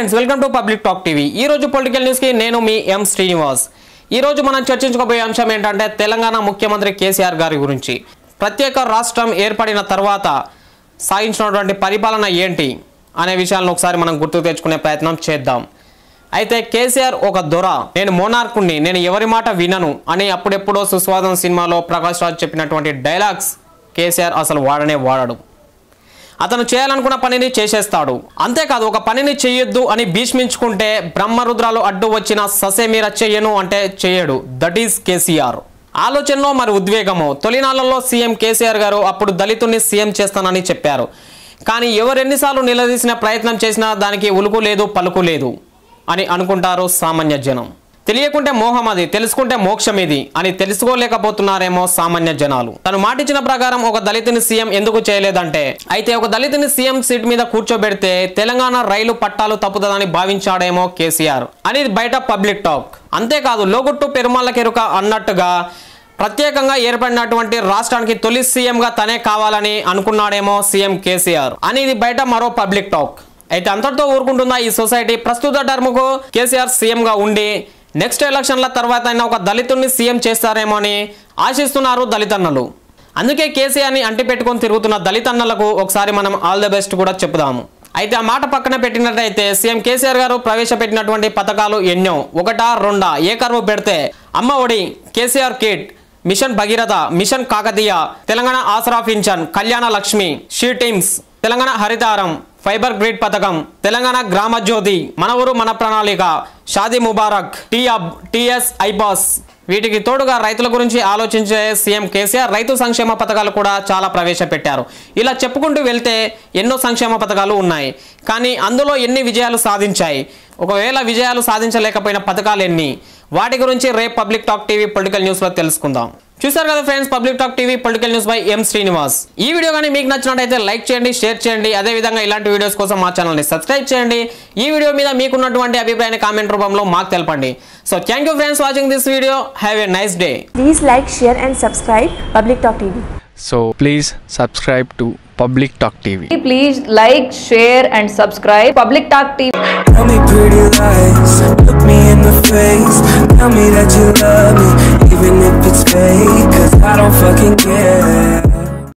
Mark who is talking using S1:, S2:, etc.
S1: Friends welcome to public talk TV ఈ రోజు political న్యూస్కి నేను మీ ఎం శ్రీనివాస్ ఈ రోజు మనం చర్చించుకోబోయే అంశం ఏంటంటే తెలంగాణ ముఖ్యమంత్రి కేసీఆర్ గారి గురించి. ప్రత్యేక రాష్ట్రం ఏర్పడిన తర్వాత సాగించినటువంటి పరిపాలన ఏంటి అనే విషయాలను ఒకసారి మనం గుర్తు తెచ్చుకునే ప్రయత్నం చేద్దాం. అయితే కేసీఆర్ ఒక దొర. నేను మోనార్కుణ్ణి నేను ఎవరి మాట వినను అని అప్పుడెప్పుడో సుస్వాదం సినిమాలో ప్రకాష్ రాజ్ చెప్పినటువంటి డైలాగ్స్ కేసీఆర్ అసలు వాడనే వాడడు. అతను చేయాలనుకున్న పనిని చేసేస్తాడు. అంతేకాదు ఒక పనిని చేయొద్దు అని భీష్మించుకుంటే బ్రహ్మరుద్రాలు అడ్డు వచ్చిన ససేమీర చెయ్యను అంటే చెయ్యడు దట్ ఈస్ కేసీఆర్. ఆలోచనలో మరి ఉద్వేగము. తొలినాళ్ళలో సీఎం కేసీఆర్ గారు అప్పుడు దళితుల్ని సీఎం చేస్తానని చెప్పారు. కానీ ఎవరెన్నిసార్లు నిలదీసిన ప్రయత్నం చేసినా దానికి ఉలుకు లేదు పలుకు లేదు అని అనుకుంటారు సామాన్య జనం. తెలియకుంటే మోహం అది తెలుసుకుంటే మోక్షం ఇది అని తెలుసుకోలేకపోతున్నారేమో సామాన్య జనాలు. తను మాటిచ్చిన ప్రకారం ఒక దళితుని సీఎం ఎందుకు చేయలేదంటే అయితే ఒక దళితుని సీఎం సీట్ మీద కూర్చోబెడితే తెలంగాణ రైలు పట్టాలు తప్పుతుందని భావించాడేమో కేసీఆర్. అనేది బయట పబ్లిక్ టాక్. అంతేకాదు లోగుట్టు పెరుమాళ్ళ కెరుక అన్నట్టుగా ప్రత్యేకంగా ఏర్పడినటువంటి రాష్ట్రానికి తొలి సీఎంగా తనే కావాలని అనుకున్నాడేమో సీఎం కేసీఆర్. అనేది బయట మరో పబ్లిక్ టాక్. అయితే అంతటితో ఊరుకుంటున్న ఈ సొసైటీ ప్రస్తుత టర్మ్కు కేసీఆర్ సీఎంగా ఉండి నెక్స్ట్ ఎలక్షన్ల తర్వాత అయినా ఒక దళితుడిని సీఎం చేస్తారేమో అని ఆశిస్తున్నారు దళితన్నలు. అందుకే కేసీఆర్ని అంటిపెట్టుకొని తిరుగుతున్న దళితన్నలకు ఒకసారి మనం ఆల్ ద బెస్ట్ కూడా చెప్దాము అయితే ఆ మాట పక్కన పెట్టినట్టయితే సీఎం కేసీఆర్ గారు ప్రవేశపెట్టినటువంటి పథకాలు ఎన్నో. ఒకటా రెండా ఏ కరువు పెడితే Amma Odi KCR kit mission Bhagiratha mission Kakatiya Telangana Aasara pension Kalyana Lakshmi she teams Telangana Haritharam fibre grid పథకం తెలంగాణ గ్రామ జ్యోతి మన ఊరు మన ప్రణాళిక షాదీ ముబారక్ టీఅబ్ టీఎస్ ఐపాస్ వీటికి తోడుగా రైతుల గురించి ఆలోచించే సీఎం కేసీఆర్ రైతు సంక్షేమ పథకాలు కూడా చాలా ప్రవేశపెట్టారు. ఇలా చెప్పుకుంటూ వెళ్తే ఎన్నో సంక్షేమ పథకాలు ఉన్నాయి. కానీ అందులో ఎన్ని విజయాలు సాధించాయి? ఒకవేళ విజయాలు సాధించలేకపోయిన పథకాలు ఎన్ని? వాటి గురించి రేపు పబ్లిక్ టాక్ టీవీ పొలిటికల్ న్యూస్లో తెలుసుకుందాం. చూసారు కదా friends public talk TV political news by M Srinivas. ఈ వీడియో కానీ మీకు నచ్చినట్టయితే లైక్ చేయండి షేర్ చేయండి. అదే విధంగా ఇలాంటి వీడియోస్ కోసం మా ఛానల్ని సబ్స్క్రైబ్ చేయండి. ఈ వీడియో మీద మీకు ఉన్నటువంటి అభిప్రాయాన్ని కామెంట్ రూపంలో మాకు తెలపండి. So thank friends watching this video have a nice day
S2: please like share and subscribe public talk TV
S3: so please subscribe to public talk TV
S4: please like share and subscribe public talk TV
S5: Tell me pretty lies, look me in the face, tell me that you love